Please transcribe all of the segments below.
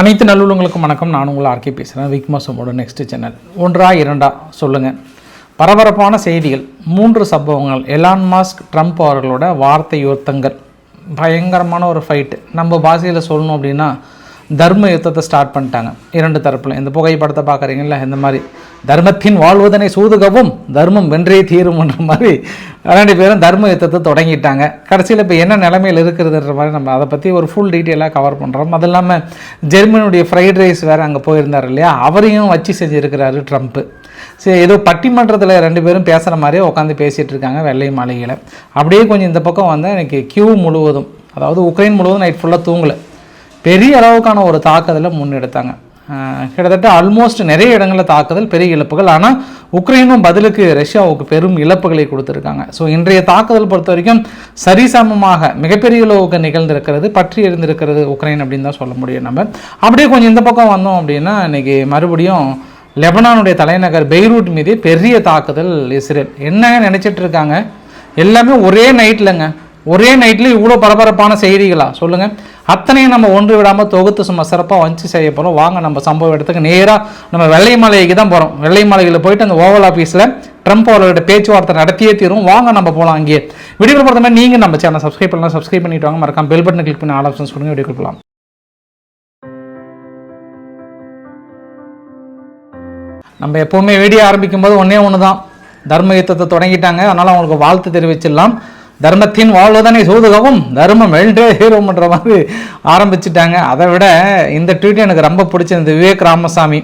அனைத்து நல்லுள்ளங்களுக்கும் வணக்கம். நான் உங்களை ஆர்கே பேசுகிறேன் விக்மாசமோட நெக்ஸ்ட் சேனல் ஒன்றா இரண்டா சொல்லுங்கள் பரபரப்பான செய்திகள். மூன்று சம்பவங்கள். எலான் மாஸ்க் ட்ரம்ப் அவர்களோட வார்த்தை யுத்தங்கள் பயங்கரமான ஒரு ஃபைட்டு நம்ம பாஷையில் சொல்லணும் அப்படின்னா தர்ம யுத்தத்தை ஸ்டார்ட் பண்ணிட்டாங்க. இரண்டு தரப்பில் இந்த புகைப்படத்தை பார்க்குறீங்களா இந்த மாதிரி. தர்மத்தின் வாழ்வதனை சூதுகவும் தர்மம் வென்றே தீரும்ன்ற மாதிரி ரெண்டு பேரும் தர்ம யுத்தத்தை தொடங்கிட்டாங்க. கடைசியில் இப்போ என்ன நிலைமையில் இருக்கிறதுன்ற மாதிரி நம்ம அதை பற்றி ஒரு ஃபுல் டீட்டெயிலாக கவர் பண்ணுறோம் அது இல்லாமல் ஜெர்மனியுடைய ஃப்ரைட் ரைஸ் வேறு அங்கே போயிருந்தார் இல்லையா? அவரையும் வச்சு செஞ்சுருக்கிறாரு ட்ரம்ப்பு சரி ஏதோ பட்டிமன்றத்தில் ரெண்டு பேரும் பேசுகிற மாதிரியே உட்காந்து பேசிகிட்டு இருக்காங்க வெள்ளை மாளிகையில். அப்படியே கொஞ்சம் இந்த பக்கம் வந்தால் எனக்கு கியூ முழுவதும் அதாவது உக்ரைன் முழுவதும் நைட் ஃபுல்லாக தூங்கலை. பெரிய அளவுக்கான ஒரு தாக்குதலை முன்னெடுத்தாங்க. கிட்டத்தட்ட ஆல்மோஸ்ட் நிறைய இடங்களில் தாக்குதல் பெரிய இழப்புகள். ஆனால் உக்ரைனும் பதிலுக்கு ரஷ்யாவுக்கு பெரும் இழப்புகளை கொடுத்துருக்காங்க. ஸோ இன்றைய தாக்குதல் பொறுத்த வரைக்கும் சரிசமமாக மிகப்பெரிய அளவுக்கு நிகழ்ந்திருக்கிறது பற்றி எழுந்திருக்கிறது உக்ரைன் அப்படின்னு தான் சொல்ல முடியும் நம்ம. அப்படியே கொஞ்சம் இந்த பக்கம் வந்தோம் அப்படின்னா இன்னைக்கு மறுபடியும் லெபனானுடைய தலைநகர் பெய்ரூட் மீது பெரிய தாக்குதல் இஸ்ரேல். என்னங்க நினச்சிட்டு இருக்காங்க. எல்லாமே ஒரே நைட்லங்க ஒரே நைட்டில் இவ்வளோ பரபரப்பான செய்திகளா? சொல்லுங்கள் அத்தனையும் நம்ம ஒன்று விடாமல் தொகுத்து சும்மா சிறப்பாக வந்து செய்ய போகிறோம் வாங்க நம்ம சம்பவ இடத்துக்கு நேராக நம்ம வெள்ளை மலைக்கு தான் போகிறோம் வெள்ளை மலையில் போயிட்டு அந்த ஓவல் ஆஃபீஸில் ட்ரம்ப் அவர்களோட பேச்சுவார்த்தை நடத்தியே தீரும். வாங்க நம்ம போகலாம் அங்கேயே. வீடியோ பொறுத்த மாதிரி நீங்கள் நம்ம சேனல் சப்ஸ்கிரைப் பண்ணலாம். சப்ஸ்கிரைப் பண்ணிட்டு வாங்க. மறக்காம பெல் பட்டன் கிளிக் பண்ணி ஆல் ஆப்ஷன்ஸ் கொடுங்க வீடியோ கொடுக்கலாம் நம்ம எப்போவுமே வீடியோ ஆரம்பிக்கும் போது ஒன்றே ஒன்று தான் தர்ம யுத்தத்தை தொடங்கிட்டாங்க. அதனால் அவங்களுக்கு வாழ்த்து தெரிவிச்சிடலாம். தர்மத்தின் வாழ்வதனை சூதுகவும்? தர்மம் வென்றே ஹீரோன்ற மாதிரி ஆரம்பிச்சிட்டாங்க. அதை விட இந்த ட்வீட் எனக்கு ரொம்ப பிடிச்சிருந்தது. விவேக் ராமசாமி.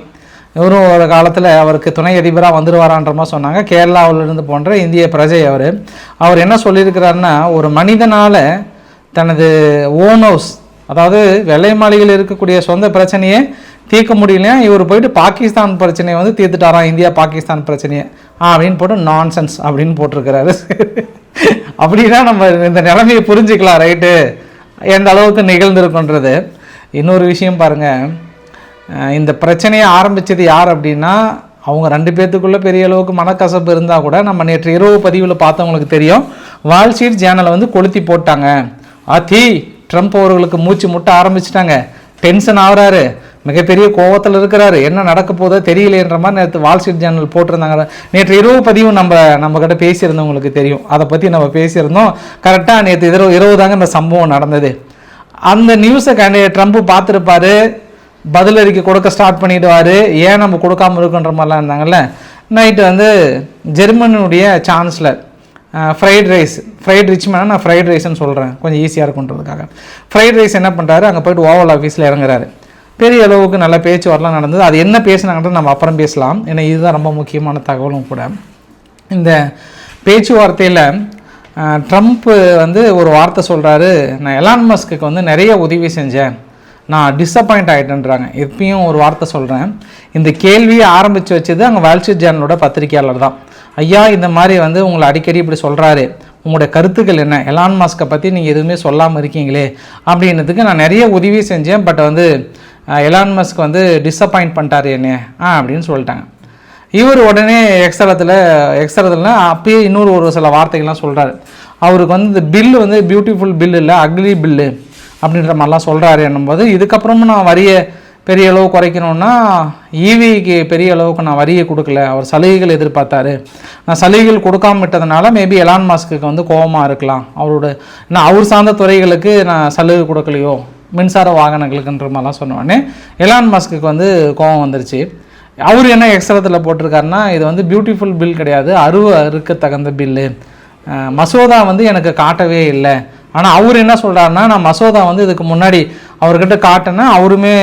இவரும் ஒரு காலத்தில் அவருக்கு துணை அதிபராக வந்துடுவாரான்ற மாதிரி சொன்னாங்க. கேரளாவிலிருந்து போன்ற இந்திய பிரஜை அவர். அவர் என்ன சொல்லியிருக்கிறாருன்னா ஒரு மனிதனால் தனது ஓன் ஹவுஸ் அதாவது வெள்ளை மாளிகையில் இருக்கக்கூடிய சொந்த பிரச்சனையை தீர்க்க முடியலையா இவர் போயிட்டு பாகிஸ்தான் பிரச்சனையை வந்து தீர்த்துட்டாராம். இந்தியா பாகிஸ்தான் பிரச்சனையை. அப்படின்னு போட்டு நான்சென்ஸ் அப்படின்னு போட்டிருக்கிறாரு. அப்படின்னா நம்ம இந்த நிலைமையை புரிஞ்சுக்கலாம் ரைட்டு எந்த அளவுக்கு நிகழ்ந்திருக்குன்றது. இன்னொரு விஷயம் பாருங்கள் இந்த பிரச்சனையை ஆரம்பித்தது யார் அப்படின்னா அவங்க ரெண்டு பேர்த்துக்குள்ளே பெரிய அளவுக்கு மனக்கசப்பு இருந்தால் கூட நம்ம நேற்று இரவு பதிவில் பார்த்தவங்களுக்கு தெரியும். வால்ஷீட் சேனலை வந்து கொளுத்தி போட்டாங்க. ஆத்தி ட்ரம்ப் அவர்களுக்கு மூச்சு முட்ட ஆரம்பிச்சிட்டாங்க. டென்ஷன் ஆகிறாரு. மிகப்பெரிய கோவத்தில் இருக்கிறாரு. என்ன நடக்க போதோ தெரியலன்ற மாதிரி நேற்று வால் ஸ்ட்ரீட் ஜேர்னல் போட்டிருந்தாங்க நேற்று இரவு பதிவு நம்ம நம்ம கிட்ட பேசியிருந்தவங்களுக்கு தெரியும். அதை பற்றி நம்ம பேசியிருந்தோம். கரெக்டாக நேற்று இரவு இரவு தாங்க இந்த சம்பவம் நடந்தது. அந்த நியூஸை கண்டி ட்ரம்ப் பார்த்துருப்பாரு. பதிலறிக்கை கொடுக்க ஸ்டார்ட் பண்ணிடுவார். ஏன் நம்ம கொடுக்காம இருக்குன்ற மாதிரிலாம் இருந்தாங்கல்ல. நைட்டு வந்து ஜெர்மனியுடைய chancellor fried rice fried rich மேனா நான் ஃப்ரைட் ரைஸ்னு சொல்கிறேன் கொஞ்சம் ஈஸியாக இருக்குன்றதுக்காக. ஃப்ரைட் ரைஸ் என்ன பண்ணுறாரு அங்கே போயிட்டு ஓவல் ஆஃபீஸில் இறங்குறாரு. பெரிய அளவுக்கு நல்ல பேச்சுவார்த்தைலாம் நடந்தது. அது என்ன பேசினாங்கன்றது நம்ம அப்புறம் பேசலாம். ஏன்னா இதுதான் ரொம்ப முக்கியமான தகவலும் கூட. இந்த பேச்சுவார்த்தையில் ட்ரம்ப்பு வந்து ஒரு வார்த்தை சொல்கிறாரு நான் எலான் மஸ்க்கு வந்து நிறைய உதவி செஞ்சேன். நான் டிசப்பாயிண்ட் ஆகிட்டேன்றாங்க எப்பயும் ஒரு வார்த்தை சொல்கிறேன் இந்த கேள்வியை ஆரம்பித்து வச்சது அங்கே வால்ஸ்ட்ரீட் ஜேர்னலோட பத்திரிகையாளர் தான். ஐயா இந்த மாதிரி வந்து உங்களை அடிக்கடி இப்படி சொல்கிறாரு உங்களுடைய கருத்துக்கள் என்ன? எலான் மாஸ்கை பற்றி நீங்கள் எதுவுமே சொல்லாமல் இருக்கீங்களே? அப்படின்றதுக்கு நான் நிறைய உதவி செஞ்சேன். பட் வந்து எலான் மஸ்க் வந்து டிசப்பாயிண்ட் பண்ணிட்டாரு என்ன ஆ அப்படின்னு சொல்லிட்டாங்க. இவர் உடனே எக்ஸலத்தில் எக்ஸலத்தில் அப்பயே இன்னொரு ஒரு சில வார்த்தைகள்லாம் சொல்கிறாரு அவருக்கு வந்து இந்த பில்லு வந்து பியூட்டிஃபுல் பில் இல்லை அக்லி பில்லு அப்படின்ற மாதிரிலாம் சொல்கிறாரு என்னும்போது இதுக்கப்புறமும் நான் வரியை பெரிய அளவு குறைக்கணும்னா ஈவிக்கு பெரிய அளவுக்கு நான் வரியை கொடுக்கல. அவர் சலுகைகள் எதிர்பார்த்தாரு. நான் சலுகைகள் கொடுக்காம விட்டதுனால மேபி எலான் மாஸ்க்கு வந்து கோபமாக இருக்கலாம். அவரோட நான் அவர் சார்ந்த துறைகளுக்கு நான் சலுகை கொடுக்கலையோ மின்சார வாகனங்களுக்குன்ற மாதிரிலாம் சொன்னோடனே எலான் மஸ்க்கு வந்து கோபம் வந்துருச்சு. அவர் என்ன எக்ஸ்ட்ரத்தில் போட்டிருக்காருன்னா இது வந்து பியூட்டிஃபுல் பில் கிடையாது அருவ அறுக்க தகுந்த பில்லு மசோதா வந்து எனக்கு காட்டவே இல்லை. ஆனால் அவர் என்ன சொல்கிறாருன்னா நான் மசோதா வந்து இதுக்கு முன்னாடி அவர்கிட்ட காட்டினேன் அவருமே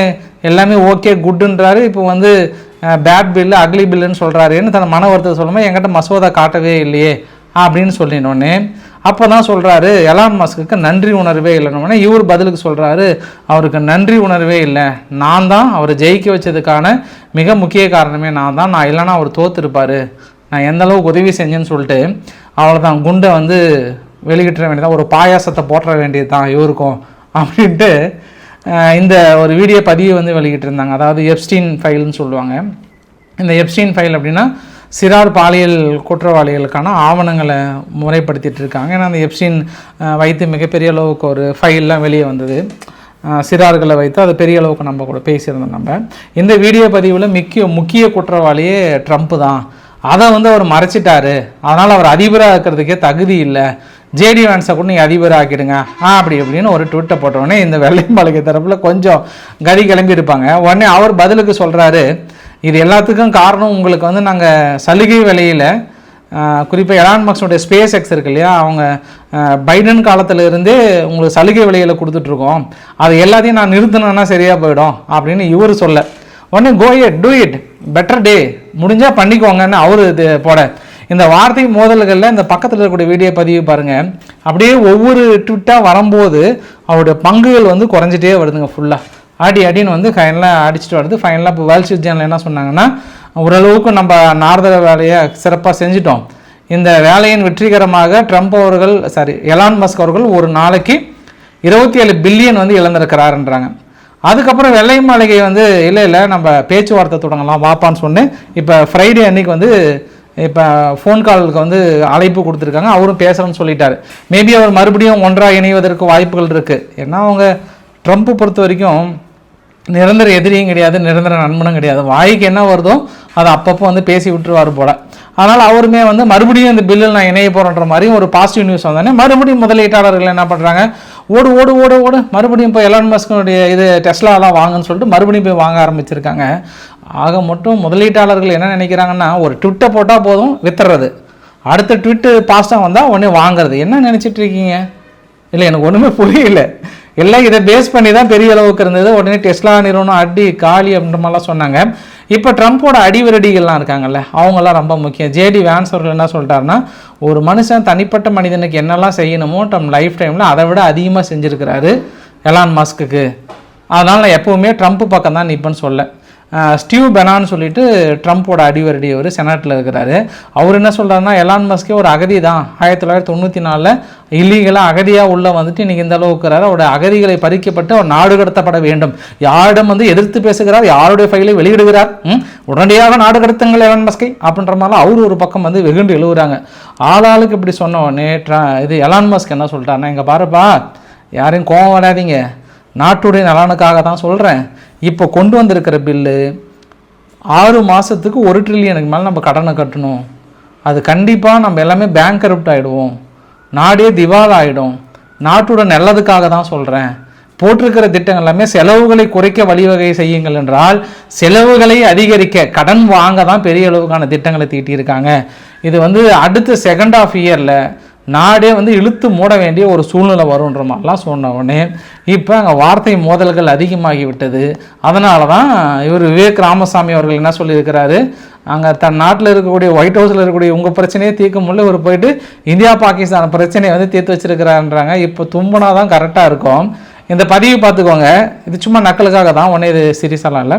எல்லாமே ஓகே குட்டுன்றாரு இப்போ வந்து பேட் பில்லு அக்லி பில்லுன்னு சொல்கிறாருன்னு தன் மன வருத்தத்தை சொல்லும்போது என்கிட்ட மசோதா காட்டவே இல்லையே அப்படின்னு சொல்லினோடனே அப்போ தான் சொல்கிறாரு எலான் மஸ்க்கு நன்றி உணர்வே இல்லைன்னு இவர் பதிலுக்கு சொல்கிறாரு அவருக்கு நன்றி உணர்வே இல்லை. நான் தான் அவரை ஜெயிக்க வச்சதுக்கான மிக முக்கிய காரணமே நான் தான். நான் இல்லைன்னா அவர் தோத்துருப்பார். நான் எந்த அளவுக்கு உதவி செஞ்சேன்னு சொல்லிட்டு அவ்வளோதான் குண்டை வந்து வெளியிட்டுற வேண்டியதான் ஒரு பாயாசத்தை போட்டுற வேண்டியது தான் இவருக்கும் அப்படின்ட்டு இந்த ஒரு வீடியோ பதிவு வந்து வெளியிட்டிருந்தாங்க. அதாவது எப்ஸ்டீன் ஃபைல்னு சொல்லுவாங்க. இந்த எப்ஸ்டீன் ஃபைல் அப்படின்னா சிறார் பாலியல் குற்றவாளிகளுக்கான ஆவணங்களை முறைப்படுத்திட்டு இருக்காங்க ஏன்னா அந்த எப்சின் வைத்து மிகப்பெரிய அளவுக்கு ஒரு ஃபைல்லாம் வெளியே வந்தது. சிறார்களை வைத்து அது பெரிய அளவுக்கு நம்ம கூட பேசியிருந்தோம் நம்ம. இந்த வீடியோ பதிவில் முக்கிய முக்கிய குற்றவாளியே ட்ரம்ப் தான். அதை வந்து அவர் மறைச்சிட்டாரு. அதனால் அவர் அதிபராக இருக்கிறதுக்கே தகுதி இல்லை. ஜேடி வேன்ஸை கூட நீங்கள் அதிபராக ஆக்கிடுங்க ஆ அப்படி இப்படின்னு ஒரு ட்விட்டை போட்ட உடனே இந்த வெள்ளையம்பாளைய தரப்பில் கொஞ்சம் கதி கிளம்பி இருப்பாங்க உடனே அவர் பதிலுக்கு சொல்கிறாரு இது எல்லாத்துக்கும் காரணம் உங்களுக்கு வந்து நாங்கள் சலுகை விலையில் குறிப்பாக எலான் மக்ஸோடைய ஸ்பேஸ் எக்ஸ் இருக்கு இல்லையா அவங்க பைடன் காலத்தில் இருந்தே உங்களுக்கு சலுகை விலையில் கொடுத்துட்ருக்கோம். அது எல்லாத்தையும் நான் நிறுத்தினேன்னா சரியாக போயிடும் அப்படின்னு இவர் சொல்ல. உடனே go it do it better day முடிஞ்சால் பண்ணிக்கோங்கன்னு அவர் இது போட. இந்த வார்த்தை மோதல்களில் இந்த பக்கத்தில் இருக்கக்கூடிய வீடியோ பதிவு பாருங்கள் அப்படியே ஒவ்வொரு ட்விட்டாக வரும்போது அவருடைய பங்குகள் வந்து குறைஞ்சிட்டே வருதுங்க ஃபுல்லாக அடி அடின்னு வந்து ஃபைனலாக அடிச்சுட்டு வருது ஃபைனலாக இப்போ வேர்ல்ட் ஸ்ட்ரீட் என்ன சொன்னாங்கன்னா ஓரளவுக்கு நம்ம நார்தர வேலையை சிறப்பாக செஞ்சிட்டோம். இந்த வேலையின் வெற்றிகரமாக ட்ரம்ப் அவர்கள் சாரி எலான் மஸ்க் அவர்கள் ஒரு நாளைக்கு இருபத்தி ஏழு பில்லியன் வந்து இழந்திருக்கிறாருன்றாங்க. அதுக்கப்புறம் வெள்ளை மாளிகை வந்து இல்லை இல்லை நம்ம பேச்சுவார்த்தை தொடங்கலாம் வாப்பான்னு சொன்னேன். இப்போ ஃப்ரைடே அன்னைக்கு வந்து இப்போ ஃபோன் காலுக்கு வந்து அழைப்பு கொடுத்துருக்காங்க. அவரும் பேசுகிறேன்னு சொல்லிட்டாரு. மேபி அவர் மறுபடியும் ஒன்றாக இணைவதற்கு வாய்ப்புகள் இருக்குது ஏன்னா அவங்க ட்ரம்ப் பொறுத்த வரைக்கும் நிரந்தர எதிரியும் கிடையாது நிரந்தர நண்பனும் கிடையாது. வாய்க்கு என்ன வருதோ அதை அப்பப்போ வந்து பேசி விட்டுருவார் போல. அதனால் அவருமே வந்து மறுபடியும் இந்த பில்லில் நான் இணைய போகிறன்ற மாதிரி ஒரு பாசிட்டிவ் நியூஸ் வந்தோடனே மறுபடியும் முதலீட்டாளர்கள் என்ன பண்ணுறாங்க ஓடு ஓடு ஓடு ஓடு. மறுபடியும் இப்போ எலான் மஸ்கனுடைய இது டெஸ்லாலாம் வாங்குன்னு சொல்லிட்டு மறுபடியும் போய் வாங்க ஆரம்பிச்சிருக்காங்க. ஆக மட்டும் முதலீட்டாளர்கள் என்ன நினைக்கிறாங்கன்னா ஒரு ட்விட்டை போட்டால் போதும் வித்துறது. அடுத்த ட்விட்டு பாஸ்ட்டாக வந்தால் உடனே வாங்குறது. என்ன நினச்சிட்டு இருக்கீங்க? இல்லை எனக்கு ஒன்றுமே புரியல. எல்லாம் இதை பேஸ் பண்ணி தான் பெரிய அளவுக்கு இருந்தது. உடனே டெஸ்லா நிறுவனம் அடி காலி அப்படின்ற மாதிரிலாம் சொன்னாங்க. இப்போ ட்ரம்ப்போட அடிவிரடிகள்லாம் இருக்காங்கல்ல அவங்கெல்லாம் ரொம்ப முக்கியம். ஜேடி வேன்ஸ் அவர்கள் என்ன சொல்லிட்டாருன்னா ஒரு மனுஷன் தனிப்பட்ட மனிதனுக்கு என்னெல்லாம் செய்யணுமோ நம் லைஃப் டைமில் அதை விட அதிகமாக செஞ்சுருக்கிறாரு எலான் மாஸ்க்குக்கு. அதனால் நான் எப்போவுமே ட்ரம்ப் பக்கம் தான் நிற்பேன்னு சொல்ல. ஸ்டீவ் பெனான்னு சொல்லிட்டு ட்ரம்ப்போட அடிவரடி அவர் செனாட்டில் இருக்கிறாரு. அவர் என்ன சொல்கிறாருன்னா எலான் மஸ்கே ஒரு அகதி தான் ஆயிரத்தி தொள்ளாயிரத்தி தொண்ணூற்றி நாலில் இல்லீகலாக அகதியாக உள்ள வந்துட்டு இன்றைக்கி இந்த அளவுக்கு இருக்கிறாரு. அவருடைய அகதிகளை பறிக்கப்பட்டு அவர் நாடு கடத்தப்பட வேண்டும். யாரிடம் வந்து எதிர்த்து பேசுகிறார் யாருடைய ஃபைலை வெளியிடுகிறார்? உடனடியாக நாடு கடத்துங்கள் எலான் மஸ்கை அப்படின்ற மாதிரிலாம் அவர் ஒரு பக்கம் வந்து வெகுண்டு எழுவுறாங்க. ஆளாளுக்கு இப்படி சொன்ன உடனே இது எலான் மஸ்க் என்ன சொல்லிட்டாருன்னா இங்கே பாருப்பா யாரையும் கோவம் வராதீங்க. நாட்டுடைய நலனுக்காக தான் சொல்கிறேன் இப்போ கொண்டு வந்திருக்கிற பில்லு ஆறு மாதத்துக்கு ஒரு ட்ரில்லியனுக்கு மேலே நம்ம கடனை கட்டணும். அது கண்டிப்பாக நம்ம எல்லாமே பேங்க் கரப்ட் ஆகிடுவோம் நாடே திவால் ஆகிடும் நாட்டோட நல்லதுக்காக தான் சொல்கிறேன் போட்டிருக்கிற திட்டங்கள் எல்லாமே செலவுகளை குறைக்க வழிவகை செய்யுங்கள் என்றால் செலவுகளை அதிகரிக்க கடன் வாங்க தான் பெரிய அளவுக்கான திட்டங்களை தீட்டியிருக்காங்க. இது வந்து அடுத்த செகண்ட் ஆஃப் இயரில் நாடே வந்து இழுத்து மூட வேண்டிய ஒரு சூழ்நிலை வரும்ன்ற மாதிரிலாம் சொன்ன உடனே இப்போ அங்கே வார்த்தை மோதல்கள் அதிகமாகி விட்டது. அதனால தான் இவர் விவேக் ராமசாமி அவர்கள் என்ன சொல்லியிருக்கிறாரு? அங்கே தன் நாட்டில் இருக்கக்கூடிய ஒயிட் ஹவுஸில் இருக்கக்கூடிய உங்கள் பிரச்சனையை தீர்க்க முடியல இவர் போயிட்டு இந்தியா பாகிஸ்தான் பிரச்சனையை வந்து தீர்த்து வச்சிருக்கிறாருன்றாங்க. இப்போ தும்புனா தான் கரெக்டாக இருக்கும். இந்த பதிவு பார்த்துக்கோங்க. இது சும்மா நக்கலுக்காக தான் ஒன்றே இது சீரியஸாலாம் இல்லை.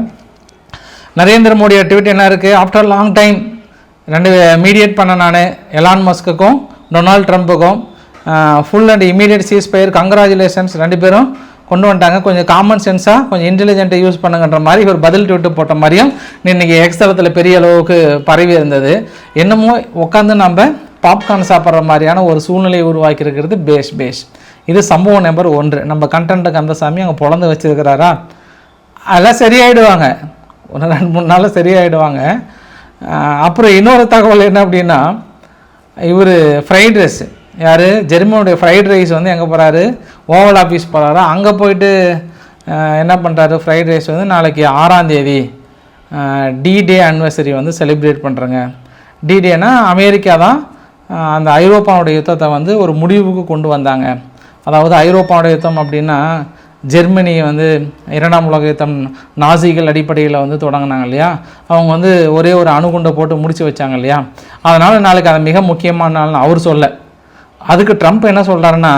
நரேந்திர மோடியோட ட்வீட் என்ன இருக்குது ஆஃப்டர் லாங் டைம் ரெண்டு மீடியேட் பண்ண நான் எலான் மஸ்க்குக்கும் Donald ட்ரம்ப்புக்கும் full and immediate ceasefire congratulations ரெண்டு பேரும் கொண்டு வந்துட்டாங்க. கொஞ்சம் காமன் சென்ஸாக கொஞ்சம் இன்டெலிஜென்ட்டை யூஸ் பண்ணுங்கன்ற மாதிரி ஒரு பதில் ட்விட்டு போட்ட மாதிரியும் இன்னைக்கு எக்ஸ்தலத்தில் பெரிய அளவுக்கு பரவி இருந்தது. என்னமோ உட்காந்து நம்ம பாப்கார்ன் சாப்பிட்ற மாதிரியான ஒரு சூழ்நிலையை உருவாக்கி இருக்கிறது பேஷ் பேஷ். இது சம்பவம் நம்பர் ஒன்று. நம்ம கண்டென்ட் கந்தசாமி அங்கே பிறந்து வச்சிருக்கிறாரா? அதெல்லாம் சரியாயிடுவாங்க. ஒரு ரெண்டு மூணு நாளில் சரியாயிடுவாங்க. அப்புறம் இன்னொரு தகவல் என்ன அப்படின்னா இவர் ஃப்ரைட் ரைஸ் யார்? ஜெர்மனுடைய ஃப்ரைட் ரைஸ் வந்து எங்கே போகிறாரு ஓவல் ஆஃபீஸ் போகிறாரோ அங்கே போயிட்டு என்ன பண்ணுறாரு ஃப்ரைட் ரைஸ் வந்து நாளைக்கு ஆறாந்தேதி டி டே அனிவர்சரி வந்து செலிப்ரேட் பண்ணுறேங்க டி டேனா அமெரிக்கா தான் அந்த ஐரோப்பாவுடைய யுத்தத்தை வந்து ஒரு முடிவுக்கு கொண்டு வந்தாங்க. அதாவது ஐரோப்பாவுடைய யுத்தம் அப்படின்னா ஜெர்மனியை வந்து இரண்டாம் உலகத்தம் நாசிகள் அடிப்படையில் வந்து தொடங்கினாங்க இல்லையா? அவங்க வந்து ஒரே ஒரு அணுகுண்டை போட்டு முடிச்சு வச்சாங்க இல்லையா? அதனால் நாளைக்கு அது மிக முக்கியமான நாள்னு அவர் சொல்ல. அதுக்கு ட்ரம்ப் என்ன சொல்கிறாருன்னா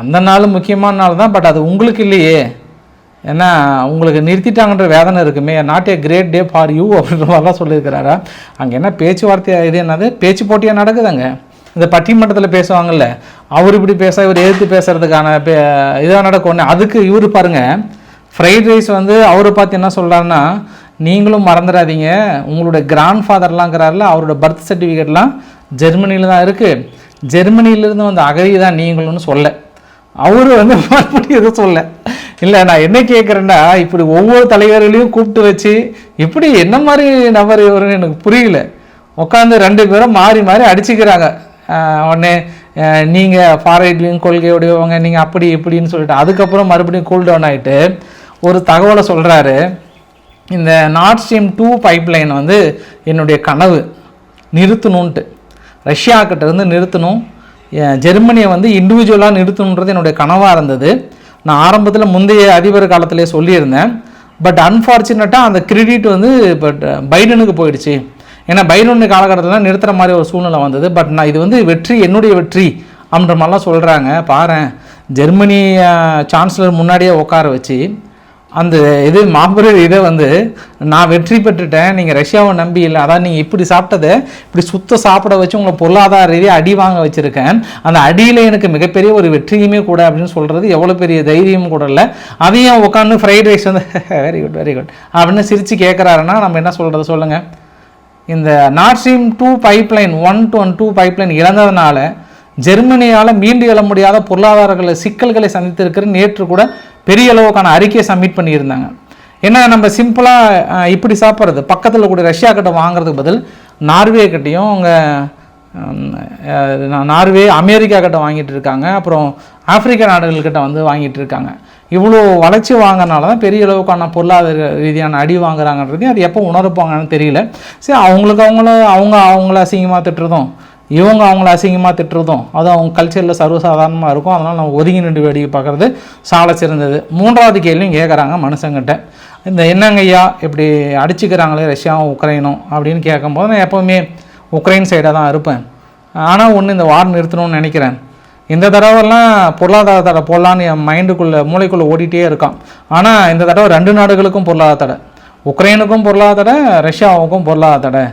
அந்த நாள் முக்கியமான நாள் தான் பட் அது உங்களுக்கு இல்லையே. ஏன்னா உங்களுக்கு நிறுத்திட்டாங்கன்ற வேதனை இருக்குமே. Not a great day for you அப்படின்ற மாதிரிலாம் சொல்லியிருக்கிறாரா? அங்கே என்ன பேச்சுவார்த்தை இது என்னது? பேச்சு போட்டியாக நடக்குதுங்க இந்த பட்டிமன்றத்தில் பேசுவாங்கல்ல அவர் இப்படி பேச இவர் எதிர்த்து பேசுறதுக்கான பே இதாக நடக்கும். ஒன்று அதுக்கு இவர் பாருங்க ஃப்ரைட் ரைஸ் வந்து அவரை பார்த்து என்ன சொல்கிறாருன்னா நீங்களும் மறந்துடாதீங்க. உங்களுடைய கிராண்ட் ஃபாதர்லாங்கிறாருல அவரோட பர்த் சர்டிஃபிகேட்லாம் ஜெர்மனியில் தான் இருக்குது ஜெர்மனியிலேருந்து வந்த அகதி தான் நீங்களும்னு சொல்ல. அவர் வந்து மறுபடியும் எதுவும் சொல்ல. இல்லை நான் என்ன கேட்குறேன்னா இப்படி ஒவ்வொரு தலைவர்களையும் கூப்பிட்டு வச்சு இப்படி என்ன மாதிரி நபர் இவருன்னு எனக்கு புரியல. உட்காந்து ரெண்டு பேரும் மாறி மாறி அடிச்சுக்கிறாங்க. உடனே நீங்கள் ஃபாரைட்லையும் கொள்கையுடையவங்க நீங்கள் அப்படி இப்படின்னு சொல்லிட்டு அதுக்கப்புறம் மறுபடியும் கூல் டவுன் ஆகிட்டு ஒரு தகவலை சொல்கிறாரு இந்த நார்த் ஸ்ட்ரீம் டூ பைப்லைன் வந்து என்னுடைய கனவு. நிறுத்தணுன்ட்டு ரஷ்யா கிட்டேருந்து நிறுத்தணும். ஜெர்மனியை வந்து இண்டிவிஜுவலாக நிறுத்தணுன்றது என்னுடைய கனவாக இருந்தது. நான் ஆரம்பத்தில் முந்தைய அதிபர் காலத்திலே சொல்லியிருந்தேன். பட் அன்ஃபார்ச்சுனேட்டாக அந்த கிரெடிட் வந்து பட் பைடனுக்கு போயிடுச்சு. ஏன்னா பைடன் காலகட்டத்தில் நிறுத்துற மாதிரி ஒரு சூழ்நிலை வந்தது. பட் நான் இது வந்து வெற்றி என்னுடைய வெற்றி அப்படின்ற மாதிரிலாம் சொல்கிறாங்க பாரு ஜெர்மனி சான்சலர் முன்னாடியே உட்கார வச்சு அந்த இது மாபெரும் இதை வந்து நான் வெற்றி பெற்றுட்டேன் நீங்கள் ரஷ்யாவை நம்பி இல்லை அதான் நீங்கள் இப்படி சாப்பிட்டதை இப்படி சுத்த சாப்பிட வச்சு உங்களை பொருளாதார ரீதியாக அடி வாங்க வச்சுருக்கேன். அந்த அடியில் எனக்கு மிகப்பெரிய ஒரு வெற்றியுமே கூட அப்படின்னு சொல்கிறது எவ்வளோ பெரிய தைரியம் கூட இல்லை. அதையும் உட்காந்து ஃப்ரைட் ரைஸ் வந்து வெரி குட் வெரி குட் அப்படின்னு சிரித்து கேட்குறாருன்னா நம்ம என்ன சொல்கிறது சொல்லுங்கள் இந்த North Stream two pipeline one two one two pipeline இழந்ததுனால ஜெர்மனியால் மீண்டு எழ முடியாத பொருளாதார சிக்கல்களை சந்தித்திருக்கிற நேற்று கூட பெரிய அளவுக்கான அறிக்கையை சப்மிட் பண்ணியிருந்தாங்க. ஏன்னா நம்ம சிம்பிளாக இப்படி சாப்பிட்றது? பக்கத்தில் கூட ரஷ்யா கிட்ட வாங்குறதுக்கு பதில் நார்வே கிட்டேயும் அவங்க நார்வே அமெரிக்கா கிட்ட வாங்கிட்டு இருக்காங்க. அப்புறம் ஆப்பிரிக்க நாடுகள்கிட்ட வந்து வாங்கிட்டு இருக்காங்க. இவ்வளோ வளர்ச்சி வாங்கினால தான் பெரிய அளவுக்கான பொருளாதார ரீதியான அடி வாங்குறாங்கன்றதையும் அது எப்போ உணர்ப்பாங்கன்னு தெரியல. சரி அவங்களுக்கு அவங்கள அவங்க அவங்கள அசிங்கமாக திட்டுறதும் இவங்க அவங்கள அசிங்கமாக திட்டுறதும் அது அவங்க கல்ச்சரில் சர்வசாதாரணமாக இருக்கும். அதனால் நம்ம ஒதுங்கி நின்று வேடிக்கை பார்க்குறது சால சிறந்தது. மூன்றாவது கேள்வியும் கேட்குறாங்க மனுஷங்கிட்ட. இந்த என்னங்கய்யா இப்படி அடிச்சுக்கிறாங்களே ரஷ்யாவும் உக்ரைனும் அப்படின்னு கேட்கும்போது நான் எப்போவுமே உக்ரைன் சைடாக தான் இருப்பேன். ஆனால் ஒன்று இந்த வார் நிறுத்தணும்னு நினைக்கிறேன். இந்த தடவைலாம் பொருளாதார தடை போடலான்னு என் மைண்டுக்குள்ளே மூளைக்குள்ளே ஓடிட்டே இருக்கான். ஆனால் இந்த தடவை ரெண்டு நாடுகளுக்கும் பொருளாதார தடை. உக்ரைனுக்கும் பொருளாதார தடை ரஷ்யாவுக்கும் பொருளாதார தடை.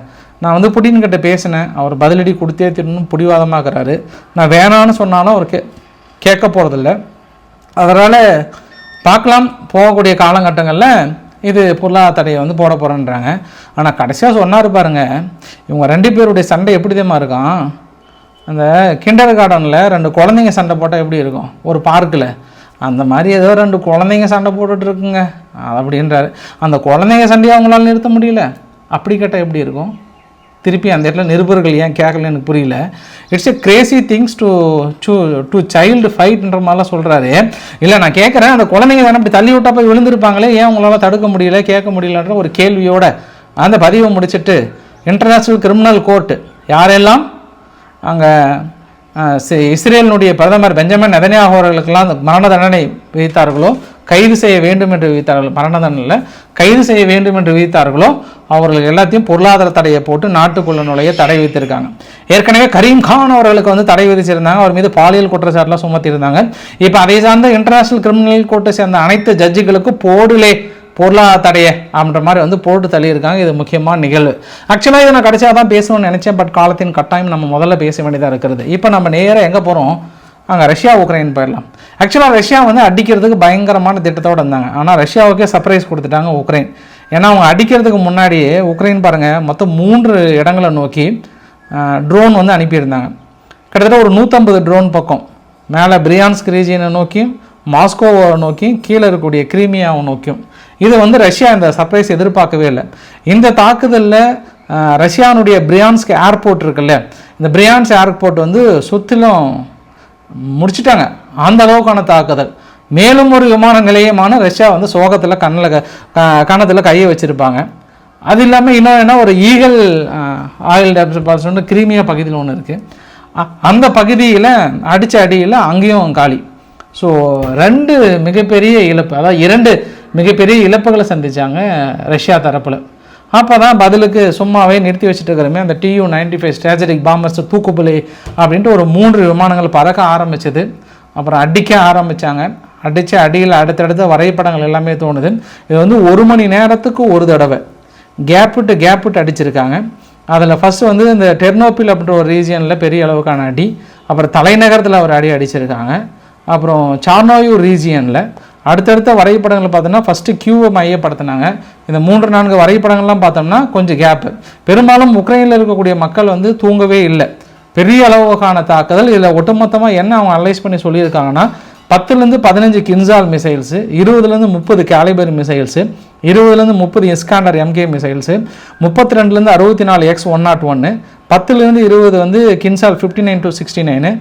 நான் வந்து புடின் கிட்ட பேசினேன். அவர் பதிலடி கொடுத்தே திரும்பணும் பிடிவாதமாக்குறாரு. நான் வேணான்னு சொன்னாலும் அவர் கே கேட்க போகிறதில்ல அதனால் பார்க்கலாம். போகக்கூடிய காலகட்டங்களில் இது பொருளாதார தடையை வந்து போட போகிறேன்றாங்க ஆனால் கடைசியாக சொன்னார் பாருங்க இவங்க ரெண்டு பேருடைய சண்டை எப்படி தெரியுமா இருக்கான்? அந்த கிண்டர் கார்டனில் ரெண்டு குழந்தைங்க சண்டை போட்டால் எப்படி இருக்கும்? ஒரு பார்க்கில் அந்த மாதிரி ஏதோ ரெண்டு குழந்தைங்க சண்டை போட்டுட்டு இருக்குங்க. அப்படின்றாரு. அந்த குழந்தைங்க சண்டையை அவங்களால நிறுத்த முடியல. அப்படி கேட்டால் எப்படி இருக்கும்? திருப்பி அந்த இடத்துல நிருபர்கள் ஏன் கேட்கல எனக்கு புரியல. It's a crazy things to sue to child ஃபைட்ன்ற மாதிரிலாம் சொல்கிறாரு இல்லை நான் கேட்குறேன். அந்த குழந்தைங்க தானே இப்படி தள்ளி விட்டா போய் விழுந்திருப்பாங்களே? ஏன் உங்களால் தடுக்க முடியல கேட்க முடியலன்ற ஒரு கேள்வியோட அந்த பதிவை முடிச்சிட்டு இன்டர்நேஷ்னல் கிரிமினல் கோர்ட்டு யாரெல்லாம் அங்கே இஸ்ரேலினுடைய பிரதமர் பெஞ்சமின் நெதன்யாகு அவர்களுக்கெல்லாம் அந்த மரண தண்டனை விதித்தார்களோ கைது செய்ய வேண்டும் என்று விதித்தார்கள். மரண தண்டனையில் கைது செய்ய வேண்டும் என்று விதித்தார்களோ அவர்கள் எல்லாத்தையும் பொருளாதார தடையை போட்டு நாட்டுக்குள்ள நுழைய தடை விதித்திருக்காங்க. ஏற்கனவே கரீம் கான் அவர்களுக்கு வந்து தடை விதிச்சிருந்தாங்க. அவர் மீது பாலியல் குற்றச்சாட்டுலாம் சுமத்தியிருந்தாங்க. இப்போ அதை சார்ந்த இன்டர்நேஷனல் கிரிமினல் கோர்ட்டை சேர்ந்த அனைத்து ஜட்ஜுகளுக்கும் போடலே பொருளாதார தடையை அப்படின்ற மாதிரி வந்து போட்டு தள்ளியிருக்காங்க. இது முக்கியமான நிகழ்வு. ஆக்சுவலாக இதை நான் கடைசியாக தான் பேசணும்னு நினச்சேன். பட் காலத்தின் கட்டாயம் நம்ம முதல்ல பேச வேண்டியதாக இருக்கிறது. இப்போ நம்ம நேராக எங்கே போகிறோம் அங்கே ரஷ்யா உக்ரைன் போயிடலாம். ஆக்சுவலாக ரஷ்யா வந்து அடிக்கிறதுக்கு பயங்கரமான திட்டத்தோடு இருந்தாங்க. ஆனால் ரஷ்யாவுக்கே சர்ப்ரைஸ் கொடுத்துட்டாங்க உக்ரைன். ஏன்னா அவங்க அடிக்கிறதுக்கு முன்னாடியே உக்ரைன் பாருங்கள் மொத்தம் மூன்று இடங்களை நோக்கி ட்ரோன் வந்து அனுப்பியிருந்தாங்க. கிட்டத்தட்ட ஒரு நூற்றம்பது ட்ரோன் பக்கம். மேலே பிரியான்ஸ்க் ரீஜியனை நோக்கியும் மாஸ்கோவை நோக்கியும் கீழே இருக்கக்கூடிய கிரீமியாவை நோக்கியும். இது வந்து ரஷ்யா இந்த சர்ப்ரைஸ் எதிர்பார்க்கவே இல்லை. இந்த தாக்குதலில் ரஷ்யானுடைய பிரியான்ஸ்க் ஏர்போர்ட் இருக்குல்ல இந்த பிரியான்ஸ் ஏர்போர்ட் வந்து சுற்றிலும் முடிச்சிட்டாங்க. அந்த அளவுக்கான தாக்குதல். மேலும் ஒரு விமான நிலையமான ரஷ்யா வந்து சோகத்தில் கண்ணில் கணத்தில் கையை வச்சுருப்பாங்க. அது இல்லாமல் இன்னும் என்ன ஒரு ஈகல் ஆயில் டெபாசிட் கிரீமியா பகுதியில் ஒன்று இருக்குது அந்த பகுதியில் அடித்த அடியில் அங்கேயும் காலி. ஸோ ரெண்டு மிகப்பெரிய இழப்பு அதாவது இரண்டு மிகப்பெரிய இழப்புகளை சந்திச்சாங்க ரஷ்யா தரப்பில். அப்போ தான் பதிலுக்கு சும்மாவே நிறுத்தி வச்சுட்டு இருக்கிறமே அந்த Tu ninety five strategic bombers தூக்குப்புலி அப்படின்ட்டு ஒரு மூன்று விமானங்கள் பறக்க ஆரம்பிச்சது. அப்புறம் அடிக்க ஆரம்பித்தாங்க அடித்த அடியில் அடுத்தடுத்த வரைபடங்கள் எல்லாமே தோணுது. இது வந்து ஒரு மணி நேரத்துக்கு ஒரு தடவை. கேப் விட்டு கேப் விட்டு அடிச்சிருக்காங்க. அதில் ஃபஸ்ட்டு வந்து இந்த டெர்னோபில் அப்படின்ற ஒரு ரீஜியனில் பெரிய அளவுக்கான அடி. அப்புறம் தலைநகரத்தில் ஒரு அடி அடிச்சிருக்காங்க. அப்புறம் சார்னோயூர் ரீஜியனில் அடுத்தடுத்த வரைபடங்கள் பார்த்தோம்னா ஃபஸ்ட்டு கியூவை மையப்படுத்தினாங்க. இந்த மூன்று நான்கு வரைபடங்கள்லாம் பார்த்தோம்னா கொஞ்சம் கேப்பு பெரும்பாலும் உக்ரைனில் இருக்கக்கூடிய மக்கள் வந்து தூங்கவே இல்லை. பெரிய அளவுக்கான தாக்குதல். இதில் ஒட்டுமொத்தமாக என்ன அவங்க அனலைஸ் பண்ணி சொல்லியிருக்காங்கன்னா பத்துலேருந்து பதினஞ்சு கின்சால் மிசைல்ஸு இருபதுலேருந்து முப்பது கேலிபர் மிசைல்ஸு இருபதுலேருந்து முப்பது எஸ்காண்டர் எம்கே மிசைல்ஸு முப்பத்தி ரெண்டுலேருந்து அறுபத்தி நாலு எக்ஸ் ஒன் நாட் oh ஒன்று பத்துலேருந்து இருபது வந்து Kinzhal fifty nine to sixty nine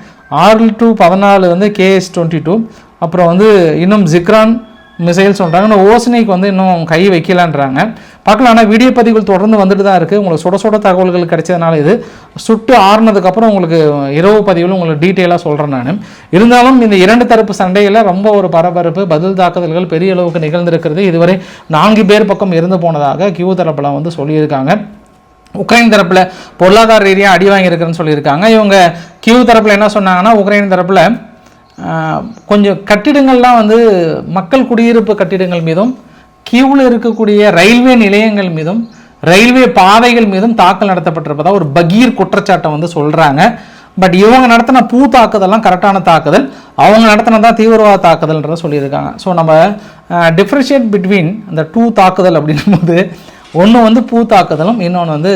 ஆறு டு பதினாலு வந்து கேஎஸ் டுவெண்ட்டி டூ அப்புறம் வந்து இன்னும் ஜிக்ரான் மிசைல் சொல்கிறாங்க ஆனால் ஓசனைக்கு வந்து இன்னும் கை வைக்கலான்றாங்க. பார்க்கலாம். ஆனால் வீடியோ பதிவுகள் தொடர்ந்து வந்துட்டு தான் இருக்குது உங்களுக்கு சுட சுட தகவல்கள் கிடைச்சதுனால இது சுட்டு ஆறுனதுக்கப்புறம் உங்களுக்கு இரவு பதிவில் உங்களுக்கு டீட்டெயிலாக சொல்கிறேன் நான். இருந்தாலும் இந்த இரண்டு தரப்பு சண்டையில் ரொம்ப ஒரு பரபரப்பு பதில் தாக்குதல்கள் பெரிய அளவுக்கு நிகழ்ந்திருக்கிறது. இதுவரை நான்கு பேர் பக்கம் இருந்து போனதாக கியூ தரப்பில் வந்து சொல்லியிருக்காங்க. உக்ரைன் தரப்பில் பொருளாதார ரீதியாக அடி வாங்கியிருக்குன்னு சொல்லியிருக்காங்க. இவங்க கியூ தரப்பில் என்ன சொன்னாங்கன்னா உக்ரைன் தரப்பில் கொஞ்சம் கட்டிடங்கள்லாம் வந்து மக்கள் குடியிருப்பு கட்டிடங்கள் மீதும் கியூவில் இருக்கக்கூடிய ரயில்வே நிலையங்கள் மீதும் ரயில்வே பாதைகள் மீதும் தாக்கல் நடத்தப்பட்டிருப்பதாக ஒரு பகீர் குற்றச்சாட்டை வந்து சொல்கிறாங்க பட் இவங்க நடத்தின பூ தாக்குதல்லாம் கரெக்டான தாக்குதல். அவங்க நடத்தினதான் தீவிரவாத தாக்குதல்ன்றத சொல்லியிருக்காங்க. ஸோ நம்ம டிஃப்ரென்ஷியேட் பிட்வீன் அந்த டூ தாக்குதல் அப்படின்னும் போது ஒன்று வந்து பூ தாக்குதலும் இன்னொன்று வந்து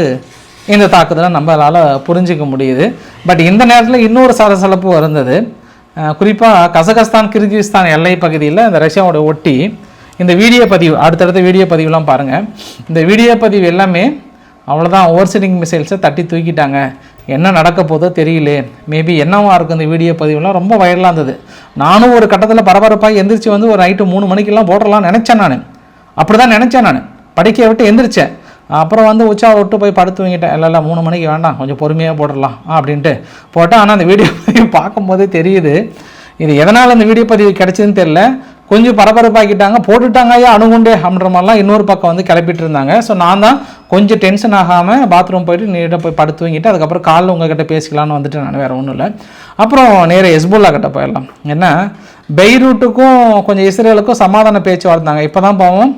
இந்த தாக்குதலை நம்மளால் புரிஞ்சிக்க முடியுது. பட் இந்த நேரத்தில் இன்னொரு சலசலப்பு இருந்தது குறிப்பாக கசகஸ்தான் கிர்கிஸ்தான் எல்லை பகுதியில் இந்த ரஷ்யாவோட ஒட்டி இந்த வீடியோ பதிவு அடுத்தடுத்த வீடியோ பதிவுலாம் பாருங்கள் இந்த வீடியோ பதிவு எல்லாமே அவ்வளோதான் ஓவர்சீடிங் மிசைல்ஸை தட்டி தூக்கிட்டாங்க. என்ன நடக்க போதோ தெரியல. மேபி என்னவா இருக்கும் இந்த வீடியோ பதிவுலாம் ரொம்ப வைரலாக இருந்தது. நானும் ஒரு கட்டத்தில் பரபரப்பாக எந்திரிச்சு வந்து ஒரு நைட்டு மூணு மணிக்கெல்லாம் போடலாம் நினச்சேன் நான். அப்படி தான் நினச்சேன் நான். படிக்க விட்டு எந்திரிச்சேன். அப்புறம் வந்து உச்சா விட்டு போய் படுத்து வாங்கிட்டேன் இல்லை இல்லை மூணு மணிக்கு வேண்டாம். கொஞ்சம் பொறுமையாக போடலாம் அப்படின்ட்டு போட்டேன். ஆனால் அந்த வீடியோ பதிவு பார்க்கும்போதே தெரியுது. இது எதனால் அந்த வீடியோ பதிவு கிடைச்சதுன்னு தெரில கொஞ்சம் பரபரப்பாக்கிட்டாங்க. போட்டுட்டாங்க ஐயா அணுகுண்டே அப்படின்ற மாதிரிலாம் இன்னொரு பக்கம் வந்து கிளப்பிட்டு இருந்தாங்க. ஸோ நான் தான் கொஞ்சம் டென்ஷன் ஆகாமல் பாத்ரூம் போயிட்டு நீட்டாக போய் படுத்து வாங்கிட்டு அதுக்கப்புறம் காலில் உங்ககிட்ட பேசிக்கலாம்னு வந்துட்டு நான். வேறு ஒன்றும் இல்லை. அப்புறம் நேராக எஸ்புல்லா கிட்ட போயிடலாம். ஏன்னா பெய்ரூட்டுக்கும் கொஞ்சம் இஸ்ரேலுக்கும் சமாதான பேச்சு வாழ்ந்தாங்க இப்போ தான் போவோம்.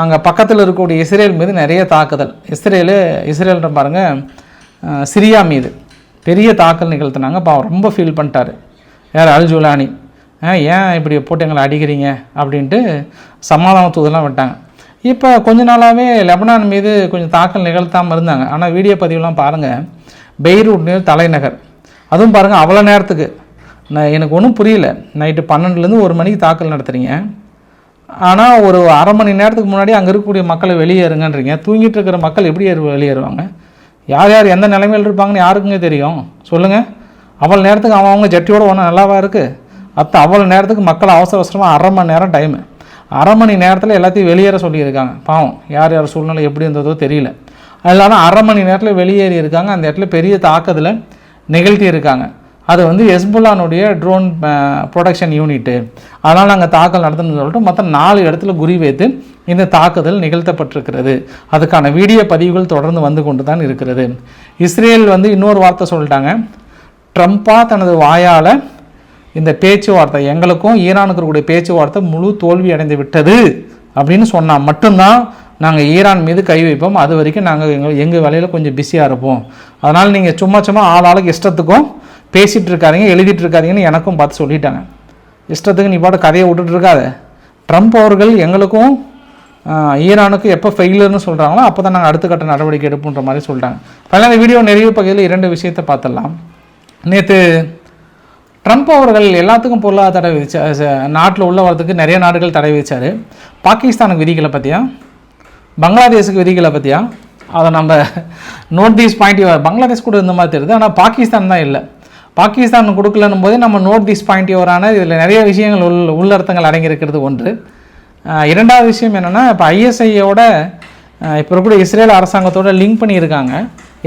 அங்கே பக்கத்தில் இருக்கக்கூடிய இஸ்ரேல் மீது நிறைய தாக்குதல். இஸ்ரேலு இஸ்ரேல்ன்ற பாருங்கள் சிரியா மீது பெரிய தாக்கல் நிகழ்த்தினாங்க. பாவம் ரொம்ப ஃபீல் பண்ணிட்டாரு. யார் அல் ஜுலானி? ஏன் இப்படி போட்டு எங்களை அடிக்கிறீங்க? அப்படின்ட்டு சமாதான தூதெல்லாம் விட்டாங்க. இப்போ கொஞ்ச நாளாகவே லெபனான் மீது கொஞ்சம் தாக்கல் நிகழ்த்தாமல் இருந்தாங்க. ஆனால் வீடியோ பதிவுலாம் பாருங்கள் பெய்ரூட் தலைநகர். அதுவும் பாருங்கள் அவ்வளோ நேரத்துக்கு. நான் எனக்கு ஒன்றும் புரியல. நைட்டு பன்னெண்டுலேருந்து ஒரு மணிக்கு தாக்கல் நடத்துகிறீங்க ஆனால் ஒரு அரை மணி நேரத்துக்கு முன்னாடி அங்கே இருக்கக்கூடிய மக்களை வெளியேறுங்கன்றீங்க தூங்கிட்டு இருக்கிற மக்கள் எப்படி ஏறு வெளியேறுவாங்க யார் யார் எந்த நிலைமையில் இருப்பாங்கன்னு யாருக்குங்க தெரியும்? சொல்லுங்கள் அவ்வளோ நேரத்துக்கு அவன் அவங்க ஜட்டியோட ஒன்றும் நல்லாவா இருக்குது அத்தை அவ்வளோ நேரத்துக்கு மக்கள் அவசர அவசரமாக அரை மணி நேரம் டைமு அரை மணி நேரத்தில் எல்லாத்தையும் வெளியேற சொல்லியிருக்காங்க. பாவம் யார் யார் சூழ்நிலை எப்படி இருந்ததோ தெரியல. அதனால அரை மணி நேரத்தில் வெளியேறி இருக்காங்க அந்த இடத்துல பெரிய தாக்கத்தில் நிகழ்த்தி இருக்காங்க அது வந்து எஸ்புல்லானுடைய ட்ரோன் ப்ரொடக்ஷன் யூனிட்டு அதனால் நாங்கள் தாக்கல் நடத்தணும்னு சொல்லிட்டு மொத்தம் நாலு இடத்துல குறி வைத்து இந்த தாக்குதல் நிகழ்த்தப்பட்டிருக்கிறது. அதுக்கான வீடியோ பதிவுகள் தொடர்ந்து வந்து கொண்டு தான் இருக்கிறது. இஸ்ரேல் வந்து இன்னொரு வார்த்தை சொல்லிட்டாங்க. ட்ரம்ப்பாக தனது வாயால் இந்த பேச்சுவார்த்தை எங்களுக்கும் ஈரானுக்கு இருக்கக்கூடிய பேச்சுவார்த்தை முழு தோல்வி அடைந்து விட்டது அப்படின்னு சொன்னால் மட்டும்தான் நாங்கள் ஈரான் மீது கை வைப்போம். அது வரைக்கும் நாங்கள் எங்கள் எங்கள் வேலையில் கொஞ்சம் பிஸியாக இருப்போம். அதனால் நீங்கள் சும்மா சும்மா ஆள் ஆளுக்கு இஷ்டத்துக்கும் பேசிகிட்டு இருக்காதிங்க எழுதிட்டு இருக்காதிங்கன்னு எனக்கும் பார்த்து சொல்லிட்டாங்க. இஷ்டத்துக்கு நீ பாட்டு கதையை விட்டுட்டு இருக்காத ட்ரம்ப் அவர்கள் எங்களுக்கும் ஈரானுக்கும் எப்போ ஃபெயிலர்னு சொல்கிறாங்களோ அப்போ தான் நாங்கள் அடுத்த கட்ட நடவடிக்கை எடுப்போன்ற மாதிரி சொல்லிட்டாங்க அதனால் இந்த வீடியோ நிறைவு பகுதியில் இரண்டு விஷயத்தை பார்த்துடலாம். நேற்று ட்ரம்ப் அவர்கள் எல்லாத்துக்கும் பொருளாதார தடை விதிச்சா நாட்டில் உள்ள வரதுக்கு நிறைய நாடுகள் தடை விதித்தார் பாகிஸ்தானுக்கு விதிகளை பற்றியா பங்களாதேஷுக்கு விதிகளை பற்றியா அதை நம்ம நோட் தீஸ் பாயிண்ட் பங்களாதேஷ் கூட இந்த மாதிரி தெரியுது ஆனால் பாகிஸ்தான் தான் இல்லை. பாகிஸ்தான் கொடுக்கலன்னும் போதே நம்ம நோட் தீஸ் பாயிண்ட் யுவரான இதில் நிறைய விஷயங்கள் உள் உள்ளர்த்தங்கள் அடங்கியிருக்கிறது ஒன்று. இரண்டாவது விஷயம் என்னென்னா இப்போ ஐஎஸ்ஐயோட இப்போ கூட இஸ்ரேல் அரசாங்கத்தோட லிங்க் பண்ணியிருக்காங்க.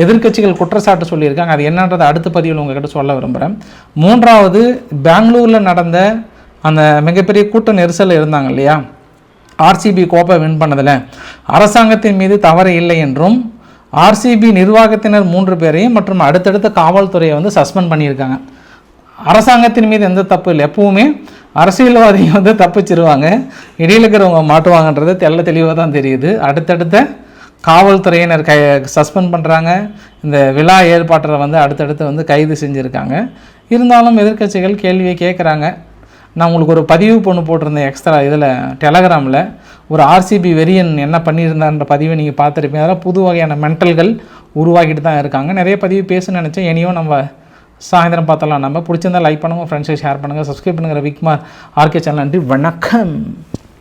எதிர்க்கட்சிகள் குற்றச்சாட்டு சொல்லியிருக்காங்க. அது என்னன்றதை அடுத்த பதிவில் உங்ககிட்ட சொல்ல விரும்புகிறேன் மூன்றாவது பெங்களூரில் நடந்த அந்த மிகப்பெரிய கூட்ட நெரிசல் இருந்தாங்க இல்லையா? ஆர்சிபி கோப்பை வின் பண்ணதில். அரசாங்கத்தின் மீது தவறு இல்லை என்றும் ஆர்சிபி நிர்வாகத்தினர் மூன்று பேரையும் மற்றும் அடுத்தடுத்த காவல்துறையை வந்து சஸ்பெண்ட் பண்ணியிருக்காங்க. அரசாங்கத்தின் மீது எந்த தப்பு இல்லை. எப்பவுமே அரசியல்வாதிங்க வந்து தப்பிச்சிருவாங்க. இடையில் இருக்கிறவங்க மாட்டுவாங்கன்றது தெள்ள தெளிவாக தான் தெரியுது. அடுத்தடுத்த காவல்துறையினர் கை சஸ்பெண்ட் பண்ணுறாங்க இந்த விழா ஏற்பாட்டரை வந்து அடுத்தடுத்து வந்து கைது செஞ்சுருக்காங்க. இருந்தாலும் எதிர்க்கட்சிகள் கேள்வியை கேட்குறாங்க நான் உங்களுக்கு ஒரு பதிவு பொண்ணு போட்டிருந்தேன் எக்ஸ்ட்ரா இதில் டெலகிராமில். ஒரு ஆர்சிபி வெறியன் என்ன பண்ணியிருந்தான்ற பதிவை நீங்கள் பார்த்துருப்பீங்க. அதெல்லாம் புது வகையான மென்டல்கள் உருவாக்கிட்டு தான் இருக்காங்க. நிறைய பதிவு பேச நினச்சேன். இனியும் நம்ம சாயந்தரம் பார்த்தலாம் நம்ம பிடிச்சிருந்தா லைக் பண்ணுங்கள் ஃப்ரெண்ட்ஸை ஷேர் பண்ணுங்கள் சப்ஸ்கிரைப் பண்ணுங்கள் விக்மார் ஆர்கே சேனல் நன்றி வணக்கம்.